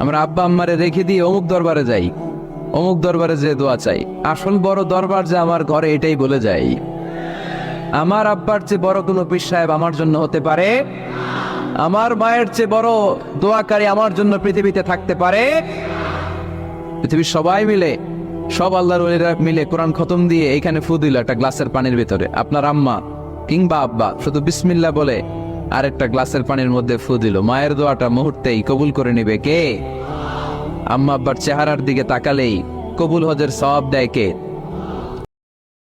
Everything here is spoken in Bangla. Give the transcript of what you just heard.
আমরা আব্বা আম্মারে রেখে দিয়ে অমুক দরবারে যাই। অমুক দরবারে যে দোয়া চাই। আসল বড় দরবার যে আমার ঘরে এটাই বলে যাই। আমার আব্বার চেয়ে বড় কোনো পীর সাহেব আমার জন্য হতে পারে? আমার মায়ের চেয়ে বড় দোয়াকারী আমার জন্য পৃথিবীতে থাকতে পারে? পৃথিবীর সবাই মিলে, সব আল্লাহর ওলিরা মিলে কোরআন খতম দিয়ে এইখানে ফু দিল একটা গ্লাসের পানির ভিতরে। আপনার আম্মা কিংবা আব্বা শুধু বিসমিল্লা বলে আরেকটা গ্লাসের পানির মধ্যে ফু দিল। মায়ের দোয়াটা মুহূর্তেই কবুল করে নেবে কে? আম্মা আব্বার চেহারার দিকে তাকালেই কবুল হজের সব দেয় কে?